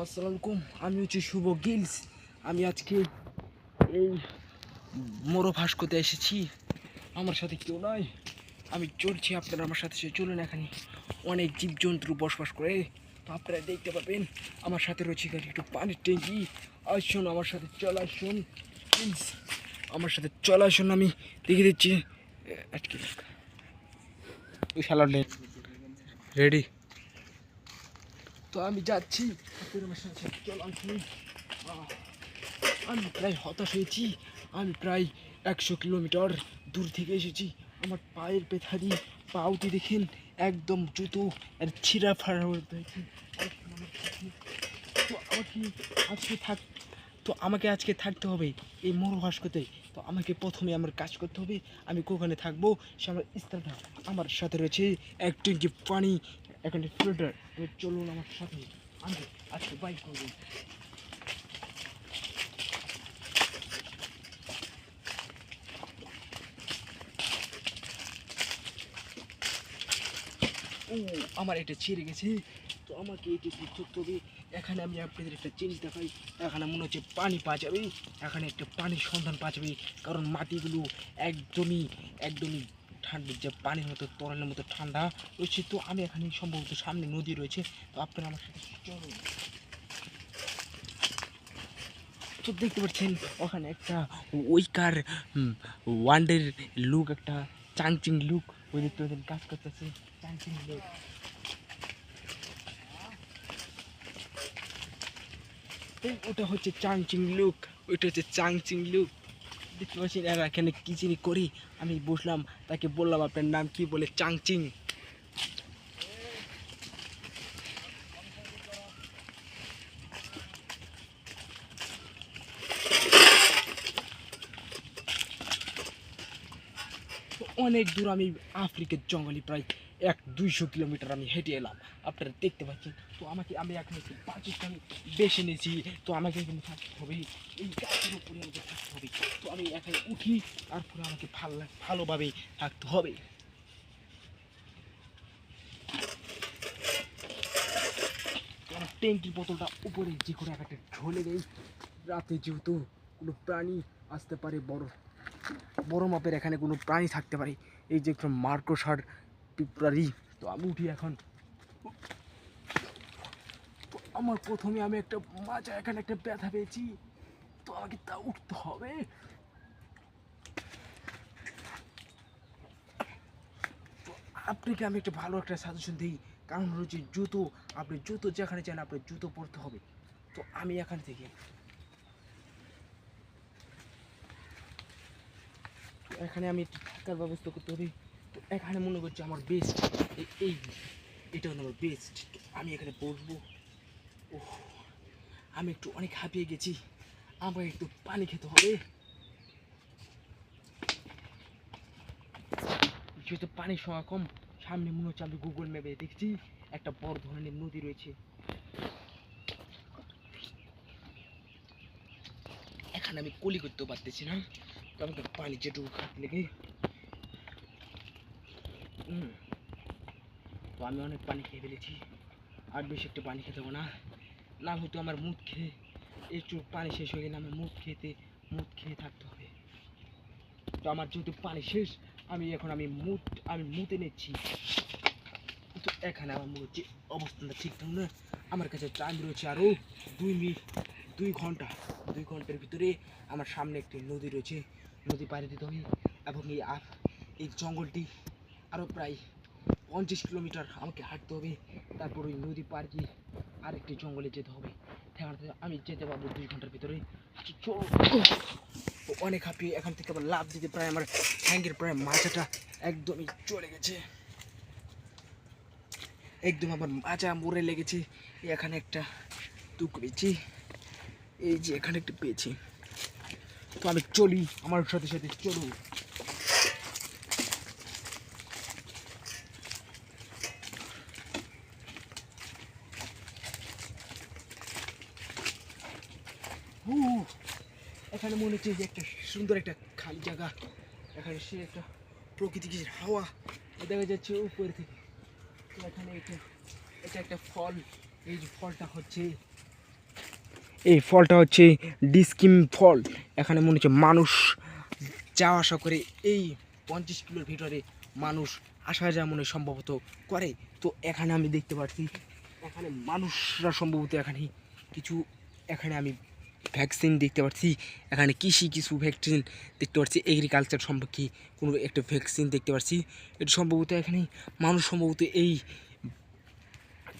আসসালামু আমি হচ্ছি শুভ গিলস। আমি আজকে এই মোরো ভাস্কোতে এসেছি। আমার সাথে কেউ নয় আমি চলছি আপনারা আমার সাথে চলুন এখানে। অনেক জীবজন্তু বসবাস করে। তো আপনারা দেখতে পাবেন আমার সাথে রয়েছে এখানে একটু পানির ট্যাঙ্কি। আসুন আমার সাথে, চল আসুন। প্লিজ আমার সাথে চল আসুন, আমি দেখে দিচ্ছি। আজকে ওই রেডি। তো আমি যাচ্ছি। চল আহ, আমি প্রায় হতাশ হয়েছি। আমি প্রায় একশো কিলোমিটার দূর থেকে এসেছি। আমার পায়ের ব্যথা দিয়ে পাউটি দেখেন একদম জুতো আর ছিঁড়া ফাড়া হয়ে হয়েছে তো আমাকে আজকে থাক তো আমাকে আজকে থাকতে হবে এই মোর ভাস্কতে। তো আমাকে প্রথমে আমার কাজ করতে হবে। আমি কোখানে থাকব? সে আমার স্থানটা। আমার সাথে রয়েছে এক ট্যাঙ্কি পানি এখানে ফিল্টার চলুন আমার সাথে। আমি আজকে বাইক করব। ও, আমার এটা ছিঁড়ে গেছে। তো আমাকে এটি করতে হবে। এখানে আমি আপনাদের একটা জিনিস দেখাই। এখানে মনে হচ্ছে পানি পাওয়া যাবে। এখানে একটা পানির সন্ধান পাওয়া যাবে। কারণ মাটিগুলো একদমই একদমই ঠান্ডা যে পানির মতো তরলের মতো ঠান্ডা রয়েছে, তো আমি এখানে সম্ভবত সামনে নদী রয়েছে, তো আপনারা আমার সাথে চলুন। তো দেখতে পাচ্ছেন, ওখানে একটা ওইকার ওয়ান্ডের লুক, একটা চাংচিং লুক, ওই দেখতে পাচ্ছেন, কাজ করতেছে, চাংচিং লুক। ওটা হচ্ছে চাংচিং লুক, ওইটা হচ্ছে চাংচিং লুক। দেখতে পাচ্ছেন এরা এখানে কি চিনি করি? আমি বসলাম তাকে বললাম আপনার নাম কি বলে? চাংচিং। অনেক দূর আমি আফ্রিকার জঙ্গলে প্রায় এক দুইশো কিলোমিটার আমি হেঁটে এলাম। আপনারা দেখতে পাচ্ছেন, তো আমাকে আমি এখন একটু পাকিস্তান বেছে নিয়েছি, তো আমাকে এখানে থাকতে হবে। এই আমাকে থাকতে হবে তো আমি এখানে উঠি তারপরে আমাকে ভালো ভালোভাবে থাকতে হবে ট্যাঙ্কির বোতলটা উপরে যে করে একটা ঝোলে দেয় রাতে যেহেতু কোনো প্রাণী আসতে পারে বড় বড় মাপের এখানে কোনো প্রাণী থাকতে পারে এই যে মার্কোসার পিঁপড়ারি তো আমি উঠি এখন আমার প্রথমে আমি একটা মাজা এখানে একটা ব্যথা পেয়েছি। তো আমাকে তা উঠতে হবে। আপনাকে আমি একটা ভালো একটা সাজেশন দিই, কারণ হচ্ছে জুতো, আপনি জুতো যেখানে চান আপনার জুতো পরতে হবে। তো আমি এখান থেকে এখানে আমি থাকার ব্যবস্থা করতে হবে। তো এখানে মনে করছি আমার বেস্ট এই এটা আমার বেস্ট আমি এখানে বসবো। ও আমি একটু অনেক হাঁপিয়ে গেছি। আমাকে একটু পানি খেতে হবে। যেহেতু পানির সংখ্যা কম। সামনে মনে হচ্ছে আমি গুগল ম্যাপে দেখছি, একটা বড় ধরনের নদী রয়েছে। এখানে আমি কলি করতেও পারতেছি না। তো আমাকে পানি যেটুকু খাতে লেগে। তো আমি অনেক পানি খেয়ে ফেলেছি। আর বেশি একটু পানি খেতে হবে না। না হয়তো আমার মুখ খেয়ে একটু পানি শেষ হয়ে গেলে আমার মুখ খেতে, মুখ খেয়ে থাকতে হবে। তো আমার যেহেতু পানি শেষ, আমি এখন আমি মুট, আমি মুতে নিচ্ছি। তো এখানে আমার হচ্ছে অবস্থানটা ঠিকঠাক না। আমার কাছে টাইম রয়েছে আরও দুই মিনিট, দুই ঘণ্টা। দুই ঘণ্টার ভিতরে আমার সামনে একটি নদী রয়েছে। নদী পাড়ি দিতে হবে এবং এই আ- এই জঙ্গলটি আরও প্রায় পঞ্চাশ কিলোমিটার আমাকে হাঁটতে হবে। তারপর ওই নদী পার দিয়ে আরেকটি জঙ্গলে যেতে হবে। থেকে আমি যেতে পারব দুই ঘণ্টার ভিতরে অনেক হাঁপিয়ে এখান থেকে আবার লাভ দিতে প্রায় আমার হ্যাঙ্গের প্রায় মাথাটা একদমই চলে গেছে। একদম আমার মাজা মরে লেগেছে। এখানে একটা পেয়েছি। এই যে এখানে একটা পেয়েছি। তো আমি চলি, আমার সাথে সাথে চলো এখানে মনে হচ্ছে যে একটা সুন্দর একটা খালি জায়গা। এখানে সে একটা প্রকৃতির হাওয়া দেখা যাচ্ছে উপর থেকে। এখানে এটা এটা একটা ফল। এই যে ফলটা হচ্ছে, এই ফলটা হচ্ছে ডিস্কিম ফল। এখানে মনে হচ্ছে মানুষ যাওয়া আসা করে। এই পঞ্চাশ কিলোর ভিতরে মানুষ আসা যাওয়া মনে সম্ভবত করে। তো এখানে আমি দেখতে পাচ্ছি, এখানে মানুষরা সম্ভবত এখানে। কিছু এখানে আমি ভ্যাকসিন দেখতে পাচ্ছি। এখানে কৃষি কিছু ভ্যাকসিন দেখতে পাচ্ছি। এগ্রিকালচার সম্পর্কে কোনো একটা ভ্যাকসিন দেখতে পাচ্ছি। এটা সম্ভবত এখানে মানুষ সম্ভবত এই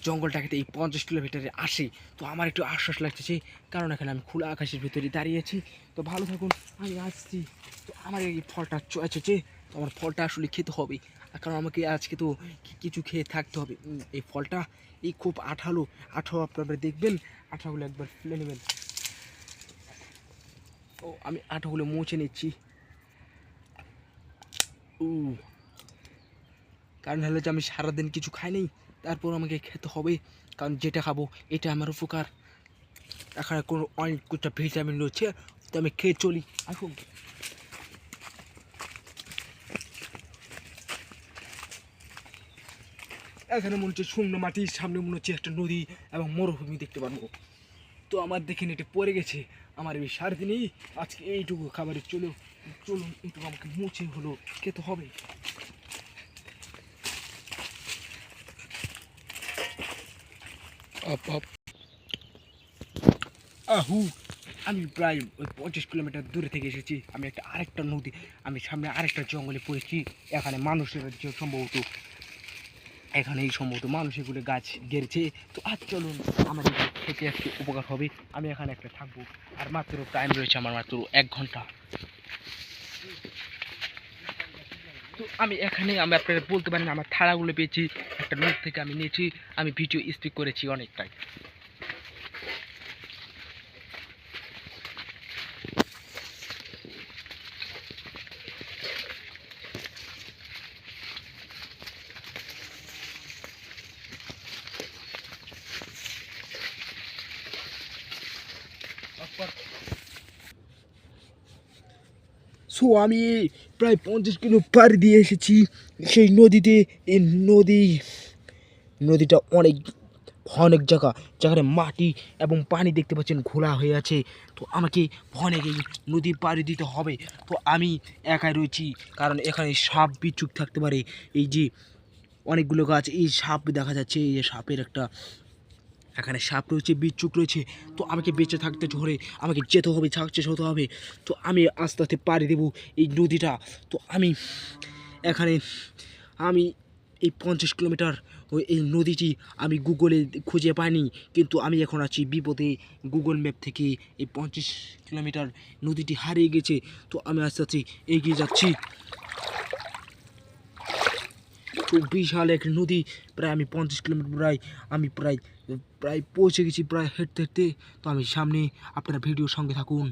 জঙ্গলটাকে এই পঞ্চাশ কিলোমিটারে আসে। তো আমার একটু আশ্বাস লাগতেছে, কারণ এখানে আমি খোলা আকাশের ভিতরে দাঁড়িয়ে আছি। তো ভালো থাকুন, আমি আসছি। তো আমার এই ফলটা চয়েছে তো আমার ফলটা আসলে খেতে হবে। কারণ আমাকে আজকে তো কিছু খেয়ে থাকতে হবে। এই ফলটা এই খুব আঠালো আঠালো আপনারা দেখবেন, আঠাগুলো একবার ফেলে নেবেন। ও, আমি আঠাগুলো মুছে নিচ্ছি। উ। কারণ হলো যে আমি সারাদিন কিছু খাই নাই, তারপর আমাকে খেতে হবে, কারণ যেটা খাব এটা আমার উপকার। এখানে কোনো অনেক কিছু ভিটামিন রয়েছে, তো আমি খেয়ে চলি। আসুন। এখানে মনে হচ্ছে শূন্য মাটির সামনে মনে হচ্ছে একটা নদী এবং মরুভূমি দেখতে পারব। তো আমার দেখে নেটে পড়ে গেছে। আমার এই সারাদিনই আজকে এইটুকু খাবারে চলো, চলুন এইটুকু আমাকে মুছে হলো খেতে হবে? আহু, আমি প্রায় ওই পঞ্চাশ কিলোমিটার দূরে থেকে এসেছি। আমি একটা আরেকটা নদী, আমি সামনে আরেকটা জঙ্গলে পড়েছি। এখানে মানুষের সম্ভবত এখানে এই সম্ভবত মানুষ এগুলো গাছ গেড়েছে। তো আজ চলুন আমার থেকে একটু উপকার হবে। আমি এখানে একটা থাকব, আর মাত্র টাইম রয়েছে আমার মাত্র এক ঘণ্টা। তো আমি এখানে, আমি আপনারা বলতে পারেন আমার থাড়াগুলো পেয়েছি, একটা নোট থেকে আমি নিয়েছি, আমি ভিডিও স্পিক করেছি অনেকটাই। সো, আমি প্রায় পঞ্চাশ কিলো পাড়ি দিয়ে এসেছি। সেই নদীতে, এই নদী, নদীটা অনেক অনেক জায়গা। যেখানে মাটি এবং পানি দেখতে পাচ্ছেন, ঘোলা হয়ে আছে। তো আমাকে অনেক এই নদী পাড়ি দিতে হবে। তো আমি একাই রয়েছি, কারণ এখানে সাপ বিচ্ছুক থাকতে পারে। এই যে অনেকগুলো গাছ, এই সাপ দেখা যাচ্ছে, এই সাপের একটা এখানে সাপ রয়েছে বিচ্ছুক রয়েছে। তো আমাকে বেঁচে থাকতে হলে আমাকে যেতে হবে সাকসেস হতে হবে। তো আমি আস্তে আস্তে পাড়ি দেবো এই নদীটা। তো আমি এখানে, আমি এই পঞ্চাশ কিলোমিটার এই নদীটি আমি গুগলে খুঁজে পাইনি। কিন্তু আমি এখন আছি বিপদে। গুগল ম্যাপ থেকে এই পঞ্চাশ কিলোমিটার নদীটি হারিয়ে গেছে। তো আমি আস্তে আস্তে এগিয়ে যাচ্ছি। তো বিশাল এক নদী। প্রায় আমি পঞ্চাশ কিলোমিটার প্রায়, আমি প্রায় প্রায় পৌঁছে গেছি প্রায় হেঁটতে হেঁটতে। তো আমি সামনে আপনারা ভিডিওর সঙ্গে থাকুন।